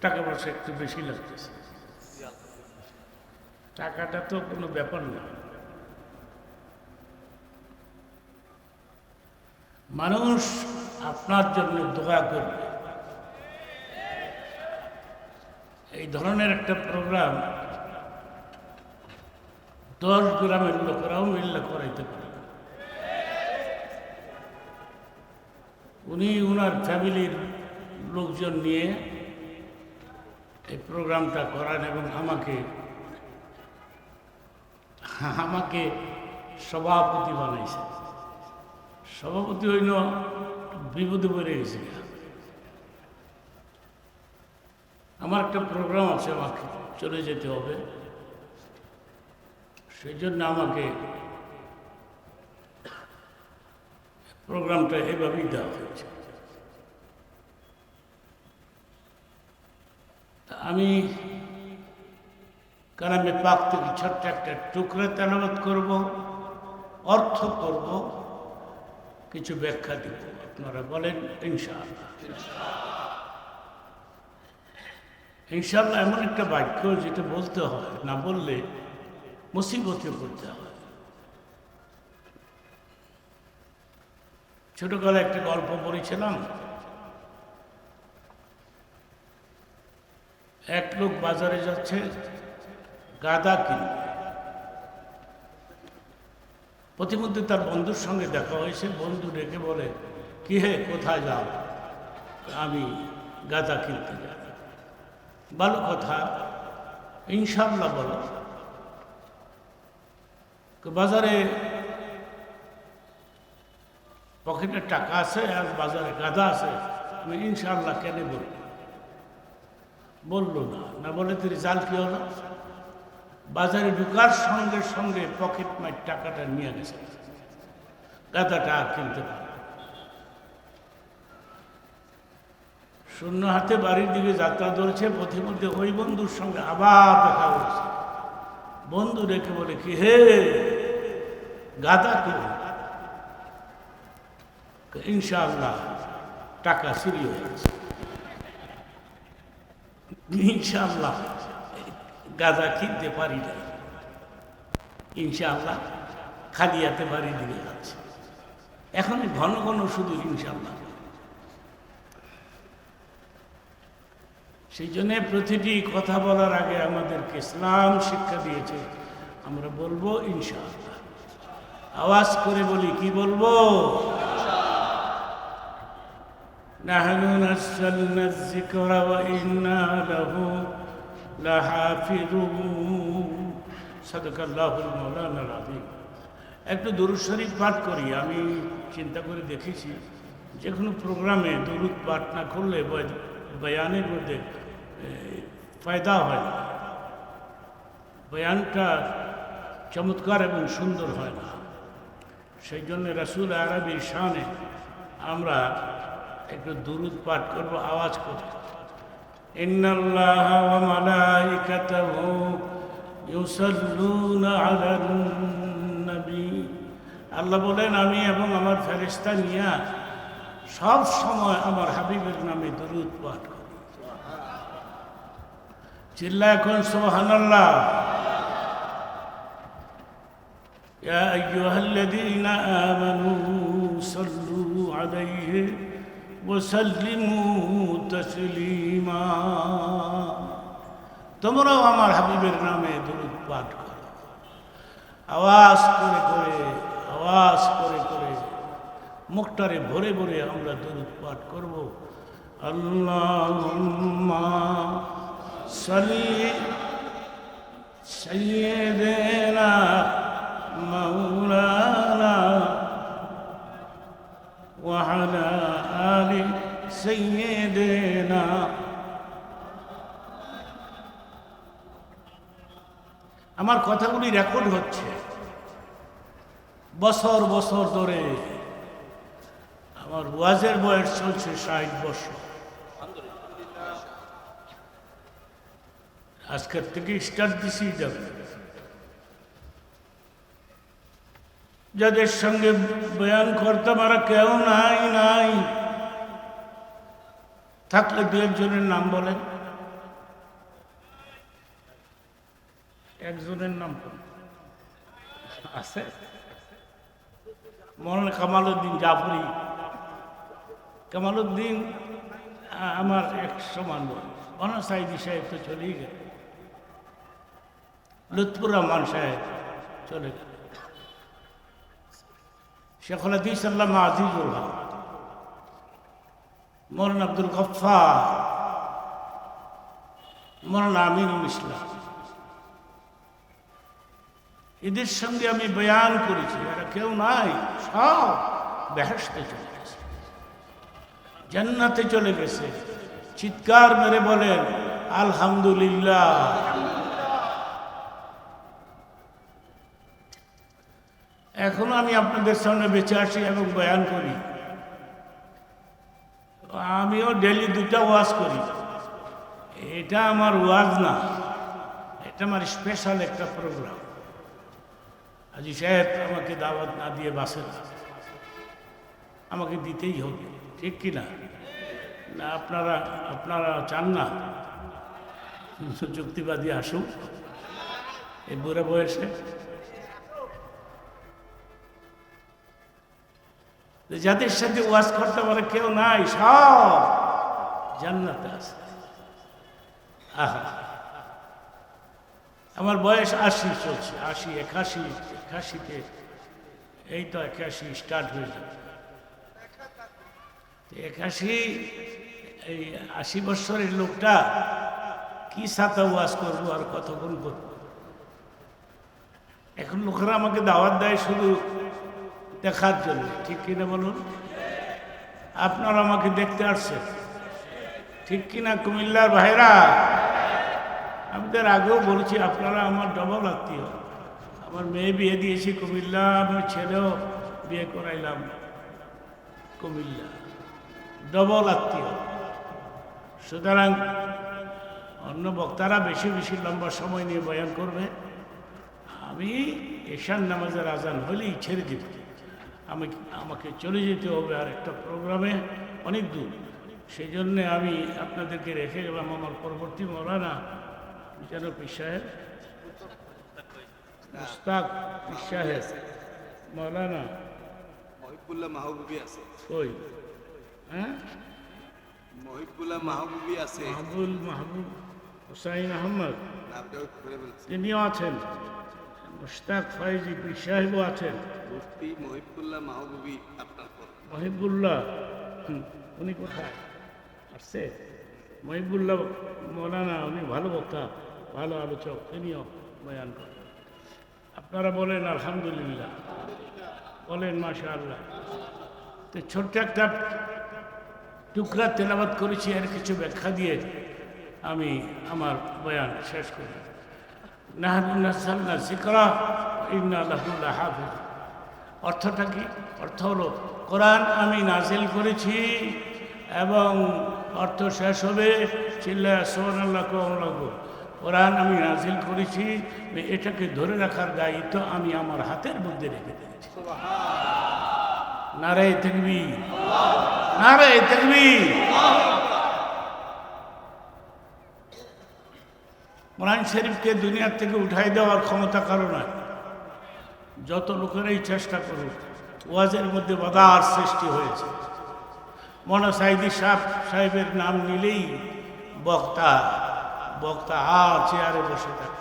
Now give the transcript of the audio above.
টাকা পয়সা একটু বেশি লাগতেছে। টাকাটা তো কোনো ব্যাপার না। মানুষ আপনার জন্য দোয়া করবে। এই ধরনের একটা প্রোগ্রাম দশ গ্রামের লোকেরাও মিললে করাইতে পারে। উনি ওনার ফ্যামিলির লোকজন নিয়ে এই প্রোগ্রামটা করান এবং আমাকে আমাকে সভাপতি বানাইছে। সভাপতি হইল বিপদে পড়ে গেছে। আমার একটা প্রোগ্রাম আছে, আমাকে চলে যেতে হবে। সেই জন্য আমাকে প্রোগ্রামটা এভাবেই দেওয়া হয়েছে তা আমি কালামে পাক থেকে ছোট্ট একটা টুকরা তেলাবাত করব, অর্থ করব, কিছু ব্যাখ্যা দিব। আপনারা বলেন, ইনশাআল্লাহ। ইনশাআল্লাহ এমন একটা বাক্য যেটা বলতে হয়, না বললে মুসিবতে পড়তে হয়। ছোটকালে একটা গল্প পড়েছিলাম এক লোক বাজারে যাচ্ছে, গাদা কিনবে। প্রতিমধ্যে তার বন্ধুর সঙ্গে দেখা হয়েছে বন্ধু ডেকে বলে, কি হে, কোথায় যাও? আমি গাদা কিনতে যাই। ভালো কথা ইনশাল্লাহ বলো বাজারে পকেটে টাকা আছে, আর বাজারে গাদা আছে, আমি ইনশাল্লাহ কেন বলব? বলল না। না বলে তোর জাল কি হলো বাজারে ঢুকার সঙ্গে সঙ্গে পকেট মার টাকাটা নিয়ে গেছে। গাদাটা আর কিনতে পারে শূন্য হাতে বাড়ির দিকে যাত্রা ধরেছে, পথিমধ্যে ওই বন্ধুর সঙ্গে আবার দেখা হয়েছে। বন্ধু রেখে বলে, কি হে? গাদা কিনে ইনশাআল্লাহ টাকা চুরি হয়ে গেছে। ইনশাআল্লাহ গাদা কিনতে পারি না ইনশাআল্লাহ খালিয়াতে বাড়ি দিকে যাচ্ছে। এখন ঘন ঘন শুধু ইনশাআল্লাহ। সেই জন্য প্রতিটি কথা বলার আগে আমাদেরকে ইসলাম শিক্ষা দিয়েছে। আমরা বলব ইনশাআল্লাহ। আওয়াজ করে বলি, কি বলব? نحن نزلنا الذكر وإنا له لحافظون صدق الله المولانا العظيم একটু দরুদ শরীফ পাঠ করি আমি চিন্তা করে দেখেছি যে কোনো প্রোগ্রামে দরুদ পাঠ না করলে বয়- বয়ানের মধ্যে এ, ফায়দা হয় না বয়ানটা চমৎকার এবং সুন্দর হয় না সেই জন্য রাসুল আরবির শানে আমরা একটু দুরুদ পাঠ করব আওয়াজ করে ইন্নাল্লাহ ওয়া মালাইকাতাহু ইউসাল্লুনা আলান নবী আল্লাহ বলেন আমি এবং আমার ফেরেশতা নিয়া সব সময় আমার হাবিবের নামে দরুদ পাঠ করি চিল্লা এখন সুবহানাল্লাহ يا أيها الذين آمنوا صلوا عليه وسلموا تسليما তোমরাও আমার হাবিবের নামে দরুদ পাঠ করো আওয়াজ করে করে আওয়াজ করে করে মুখটারে ভরে ভরে আমরা দরুদ পাঠ করব আল্লাহুম্মা সাল্লি সাইয়্যিদিনা مولانا وعلى آل سيدنا আমার কথাগুলি রেকর্ড হচ্ছে বছর বছর ধরে আমার ওয়াজের বয়স চলছে ষাট বছর আজকের থেকে স্টার্ট দিছি যাবে যাদের সঙ্গে বয়ান করতে পারা কেউ নাই নাই থাকলে দু একজনের নাম বলেন। একজনের নাম আছে? মৌলানা কামালুদ্দিন জাফরি। কামালুদ্দিন আমার এক সমান অনা সাইদি সাহেব তো চলেই গেল। লুৎপুর রহমান সাহেব চলে গেল। শেখুল হাদিস আল্লাহ আজিজুল হক। মৌলানা আব্দুল গফার মৌলানা আমিনুল ইসলাম। এদের সঙ্গে আমি বয়ান করেছি, এরা কেউ নাই, সব বেহেসতে চলে গেছে। জান্নাতে চলে গেছে। চিৎকার মেরে বলেন, আলহামদুলিল্লাহ। এখনও আমি আপনাদের সামনে বেঁচে আসি এবং বয়ান করি। আমিও ডেলি দুটা ওয়াজ করি। এটা আমার ওয়াজ না, এটা আমার স্পেশাল একটা প্রোগ্রাম আজি সাহেব, আমাকে দাওয়াত না দিয়ে বাসে আমাকে দিতেই হবে, ঠিক কি না? না, আপনারা আপনারা চান না? যুক্তিবাদী আসুন। এই বুড়া বয়সে যাদের সাথে ওয়াজ করতে পারে কেউ নাই, সব জান্নাতে আছে। আমার বয়স আশি চলছে, আশি, একাশি, একাশিতে, এই তো একাশি স্টার্ট হয়ে যাবে। একাশি, এই আশি বছরের লোকটা কি সাথে ওয়াজ করব আর কতক্ষণ করব? এখন লোকেরা আমাকে দাওয়াত দেয় শুধু দেখার জন্য, ঠিক কিনা বলুন? আপনারা আমাকে দেখতে আসছেন। ঠিক কিনা কুমিল্লার ভাইরা? আমাদের আগেও বলেছি, আপনারা আমার ডবল আত্মীয়। আমার মেয়ে বিয়ে দিয়েছি কুমিল্লা, আমার ছেলেও বিয়ে করাইলাম কুমিল্লা। ডবল আত্মীয়। সুতরাং অন্য বক্তারা বেশি বেশি লম্বা সময় নিয়ে বয়ান করবে। আমি এশান নামাজের আজান হলেই ছেড়ে দিব। আমি আমাকে চলে যেতে হবে আর একটা প্রোগ্রামে অনেক দূর। সেই জন্যে আমি আপনাদেরকে রেখে গেলাম আমার পরবর্তী মৌলানা বিচারক সাহেব মুস্তাক সাহেব মৌলানা মহিবুল্লাহ মাহবুবি আছে। কই? হ্যাঁ? মহিবুল্লাহ মাহবুবি আছে। মাহবুল মাহবুব হুসাইন আহমদ। তিনিও আছেন। মুস্তাক ফয়েজি পীর সাহেবও আছেন। মুফতি মহিবুল্লাহ মাহবুবি আপনার মহিবুল্লাহ উনি কোথায়? আসছে? মহিবুল্লাহ মৌলানা উনি ভালো বক্তা ভালো আলোচক তিনিও বয়ান করেন। আপনারা বলেন আলহামদুলিল্লাহ। বলেন মাশা আল্লাহ তো ছোট্ট একটা টুকরা তেলাবাদ করেছি আর কিছু ব্যাখ্যা দিয়ে আমি আমার বয়ান শেষ করি। নাহানু নাসাল্লা সিকরা ইন্না আল্লাহুল্লাহ হাফিজ অর্থটা কি? অর্থ হলো কোরআন আমি নাজিল করেছি এবং অর্থ শেষ হবে চিল্লা সোহান আল্লাহ কম লাগবো কোরআন আমি নাজিল করেছি এটাকে ধরে রাখার দায়িত্ব আমি আমার হাতের মধ্যে রেখে দিয়েছি। নারে থাকবি নারে থাকবি কোরআন শরীফকে দুনিয়ার থেকে উঠাই দেওয়ার ক্ষমতা কারও নয় যত লোকেরাই চেষ্টা করুক, ওয়াজের মধ্যে বাধার সৃষ্টি হয়েছে। মনে সাইদি সাহ সাহেবের নাম নিলেই বক্তা বক্তা আ চেয়ারে বসে থাকত